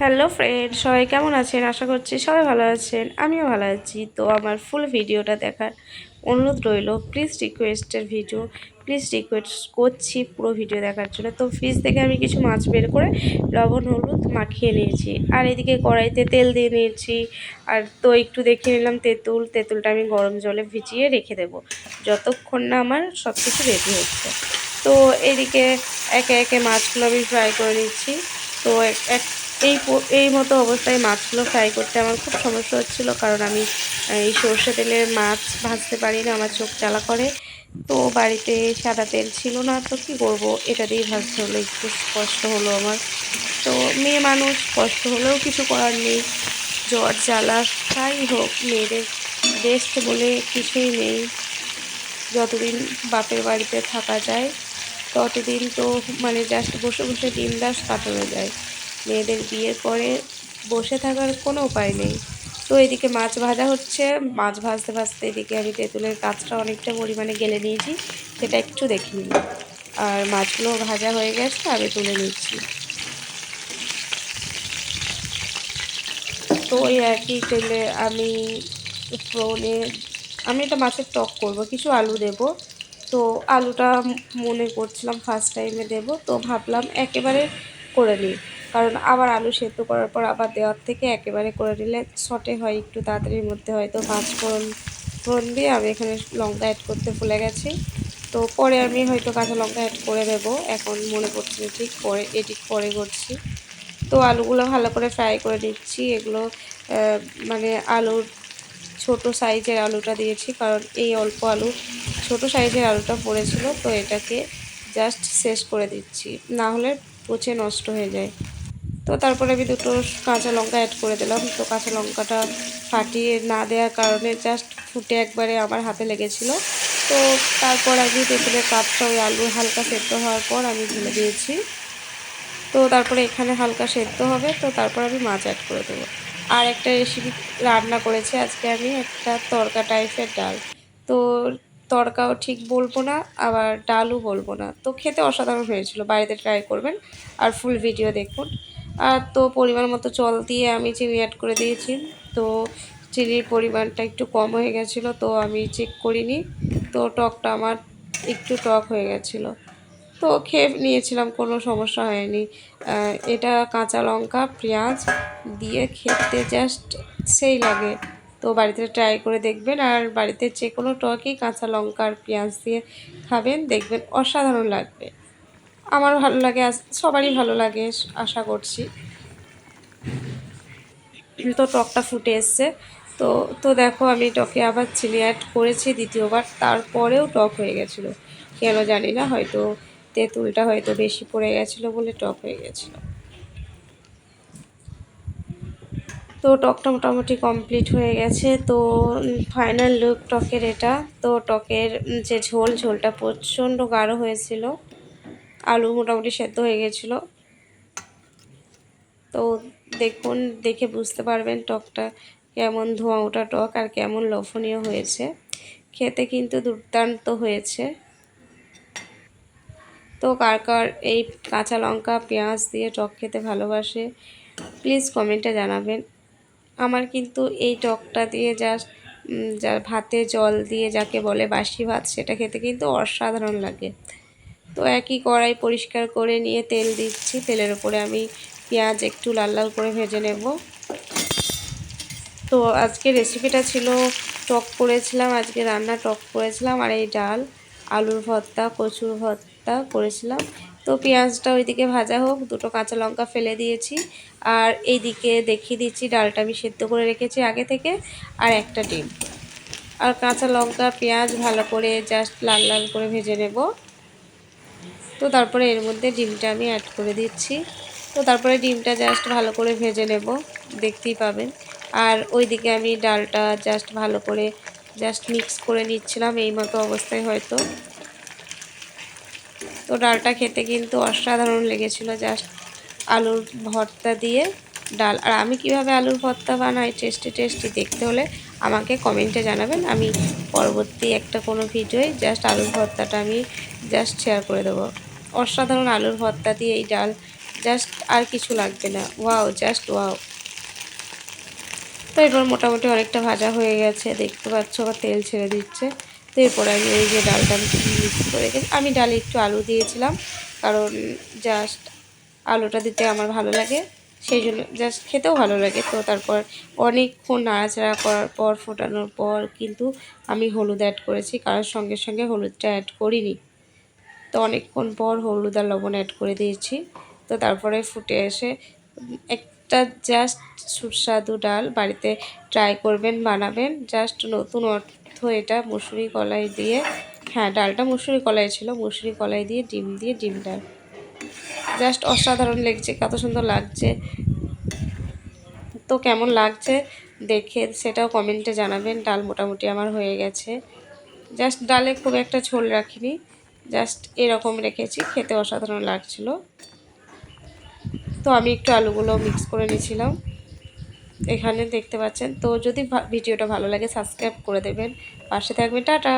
Hello friend সবাই কেমন আছেন? আশা করছি সবাই ভালো আছেন। আমিও ভালো আছি। তো আমার ফুল ভিডিওটা দেখার অনুরোধ রইল। প্লিজ রিকোয়েস্টের ভিডিও প্লিজ রিকোয়েস্ট করছি পুরো ভিডিও দেখার জন্য। তো ফ্রিজ থেকে আমি কিছু মাছ বের করে লবণ, হলুদ মাখিয়ে নিয়েছি। আর এদিকে কড়াইতে তেল দিয়ে নিয়েছি। আর তো একটু দেখে নিলাম তেঁতুল। তেঁতুলটা আমি গরম জলে ভিজিয়ে রেখে দেবো। যতক্ষণ না আমার সব কিছু রেডি হচ্ছে। তো এদিকে একে একে মাছগুলো আমি ফ্রাই করে নিচ্ছি। তো এক এই এই মতো অবস্থায় মাছগুলো ফ্রাই করতে আমার খুব সমস্যা হচ্ছিল কারণ আমি, এই সর্ষে তেলে মাছ ভাজতে পারি না আমার চোখ জ্বালা করে। তো বাড়িতে সাদা তেল ছিল না, তো কী করব? এটা দিয়েই ভাজতে হলো, একটু কষ্ট হলো আমার। তো মেয়ে মানুষ, কষ্ট হলেও কিছু করার নেই। জ্বর, জ্বালা, তাই হোক, মেয়েদের রেস্ট বলে কিছুই নেই। যতদিন বাপের বাড়িতে থাকা যায়, ততদিন তো মানে জাস্ট বসে বসে দিন দাস কাটানো যায়। মেয়েদের বিয়ের পরে বসে থাকার কোনো উপায় নেই। তো এদিকে মাছ ভাজা হচ্ছে। মাছ ভাজতে ভাজতে এদিকে আমি তেঁতুলের কাজটা অনেকটা পরিমাণে গেলে নিয়েছি, সেটা একটু দেখে নিই আর মাছগুলো ভাজা হয়ে গেছে, আমি তুলে নিচ্ছি। তো ওই একই তেলে আমি ফোনে আমি এটা মাছের টক করব, কিছু আলু দেব। তো আলুটা মনে করছিলাম ফার্স্ট টাইমে দেব, তো ভাবলাম একেবারে করে নিই। কারণ আবার আলু সেদ্ধ করার পর আবার দেওয়ার থেকে একেবারে করে নিলে শটে হয়, একটু তাড়াতাড়ির মধ্যে হয়তো পাঁচ ফোড়ন দিয়ে আমি এখানে লঙ্কা অ্যাড করতে ভুলে গেছি। তো পরে আমি হয়তো কাঁচা লঙ্কা অ্যাড করে দেবো, এখন মনে পড়ছে ঠিক পরে এডিট পরে করছি। তো আলুগুলো ভালো করে ফ্রাই করে নিচ্ছি, এগুলো মানে আলুর ছোট সাইজের আলুটা দিয়েছি, কারণ এই অল্প আলু ছোট সাইজের আলুটা পড়েছিল, তো এটাকে জাস্ট শেষ করে দিচ্ছি, না হলে পচে নষ্ট হয়ে যায়। তো তারপরে আমি দুটো কাঁচা লঙ্কা অ্যাড করে দিলাম। তো কাঁচা লঙ্কাটা ফাটিয়ে না দেওয়ার কারণে জাস্ট ফুটে একবারে আমার হাতে লেগেছিল। তো তারপর আমি তেঁতুলের কাপটা ওই আলু হালকা সেদ্ধ হওয়ার পর আমি ঢেলে দিয়েছি। তো তারপরে এখানে হালকা সেদ্ধ হবে, তো তারপর আমি মাছ অ্যাড করে দেবো। আর একটা রেসিপি রান্না করেছি আজকে আমি, একটা তরকা টাইপের ডাল। তো তরকাও ঠিক বলব না, আবার ডালও বলব না। তো খেতে অসাধারণ হয়েছিল, বাড়িতে ট্রাই করবেন। আর ফুল ভিডিও দেখুন। আর তো পরিমাণ মতো জল দিয়ে আমি চিনি অ্যাড করে দিয়েছি। তো চিনির পরিমাণটা একটু কম হয়ে গেছিল, তো আমি চেক করিনি। তো টকটা আমার একটু টক হয়ে গেছিল। তো খেয়ে নিয়েছিলাম, কোনো সমস্যা হয়নি। এটা কাঁচা লঙ্কা, পেঁয়াজ দিয়ে খেতে জাস্ট সেই লাগে। তো বাড়িতে ট্রাই করে দেখবেন, আর বাড়িতে যে কোনো টকই কাঁচা লঙ্কা আর পেঁয়াজ দিয়ে খাবেন, দেখবেন অসাধারণ লাগবে। আমার ভালো লাগে সবারই ভালো লাগে আশা করছি। তো টকটা ফুটে এসছে। তো তো দেখো আমি টকে আবার চিনি অ্যাড করেছি দ্বিতীয়বার, তারপরেও টক হয়ে গেছিল। কেন জানি না, হয়তো তেঁতুলটা হয়তো বেশি পড়ে গেছিল বলে টক হয়ে গেছিল। তো টকটা মোটামুটি কমপ্লিট হয়ে গেছে। তো ফাইনাল লুক টকের এটা। তো টকের যে ঝোল, ঝোলটা প্রচণ্ড গাঢ় হয়েছিল। আলু মোটামুটি সেদ্ধ হয়ে গেছিল। তো দেখুন, দেখে বুঝতে পারবেন টকটা কেমন ধোঁয়া ওঠা টক আর কেমন লফনীয় হয়েছে। খেতে কিন্তু দুর্দান্ত হয়েছে। তো কার কার এই কাঁচা লঙ্কা, পেঁয়াজ দিয়ে টক খেতে ভালোবাসে প্লিজ কমেন্টে জানাবেন। আমার কিন্তু এই টকটা দিয়ে জাস্ট যা ভাতে জল দিয়ে যাকে বলে বাসি ভাত, সেটা খেতে কিন্তু অসাধারণ লাগে। তো একই কড়াই পরিষ্কার করে নিয়ে তেল দিচ্ছি। তেলের উপরে আমি পেঁয়াজ একটু লাল লাল করে ভেজে নেব। তো আজকে রেসিপিটা ছিল টক করেছিলাম, আজকে রান্না টক করেছিলাম আর এই ডাল, আলুর ভর্তা, কচুর ভর্তা করেছিলাম। তো পেঁয়াজটা ওইদিকে ভাজা হোক, দুটো কাঁচা লঙ্কা ফেলে দিয়েছি আর এইদিকে দেখিয়ে দিচ্ছি ডালটা আমি সেদ্ধ করে রেখেছি আগে থেকে আর একটা ডিম। আর কাঁচা লঙ্কা, পেঁয়াজ ভালো করে জাস্ট লাল লাল করে ভেজে নেব। তো তারপরে এর মধ্যে ডিমটা আমি অ্যাড করে দিচ্ছি। তো তারপরে ডিমটা জাস্ট ভালো করে ভেজে নেব, দেখতেই পাবেন। আর ওইদিকে আমি ডালটা জাস্ট ভালো করে জাস্ট মিক্স করে নিচ্ছিলাম এই মতো অবস্থায় হয়তো। তো ডালটা খেতে কিন্তু অসাধারণ লেগেছিল জাস্ট আলুর ভর্তা দিয়ে ডাল। আর আমি কীভাবে আলুর ভর্তা বানাই টেস্টি টেস্টি দেখতে হলে আমাকে কমেন্টে জানাবেন। আমি পরবর্তী একটা কোনো ভিডিওয় জাস্ট আলুর ভর্তাটা আমি জাস্ট শেয়ার করে দেবো। অসাধারণ আলুর ভর্তা দিয়ে এই ডাল। জাস্ট আর কিছু লাগবে না। Wow, just wow. তো এরপর মোটামুটি অনেকটা ভাজা হয়ে গেছে। দেখতে পাচ্ছ বা তেল ছেড়ে দিচ্ছে। তো এরপর আমি এই যে ডালটা মিক্স করে আমি ডালে একটু আলু দিয়েছিলাম, কারণ জাস্ট আলুটা দিতে আমার ভালো লাগে। সেই জন্য জাস্ট খেতেও ভালো লাগে। তো তারপর অনেকক্ষণ নাড়াচাড়া করার পর, ফোটানোর পর কিন্তু আমি হলুদ অ্যাড করেছি। কারোর সঙ্গে সঙ্গে হলুদটা অ্যাড করিনি। তো অনেকক্ষণ পর হলুদ আর লবণ অ্যাড করে দিয়েছি। তো তারপরে ফুটে এসে একটা জাস্ট সুস্বাদু ডাল বাড়িতে ট্রাই করবেন, বানাবেন। জাস্ট নতুন অর্থ এটা, মুসুরি কলাই দিয়ে। হ্যাঁ ডালটা মুসুরি কলাই ছিল, মুসুরি কলাই দিয়ে ডিম দিয়ে ডিম ডাল। জাস্ট অসাধারণ লাগছে, কত সুন্দর লাগছে। তো কেমন লাগছে দেখে সেটাও কমেন্টে জানাবেন। ডাল মোটামুটি আমার হয়ে গেছে। জাস্ট ডালে খুব একটা ঝোল রাখিনি। জাস্ট এরকম রেখেছি, খেতে অসাধারণ লাগছিল। তো আমি একটু আলুগুলো মিক্স করে নিয়েছিলাম। এখানে দেখতে পাচ্ছেন, তো যদি ভিডিওটা ভালো লাগে সাবস্ক্রাইব করে দেবেন। পাশে থাকবেন, টাটা!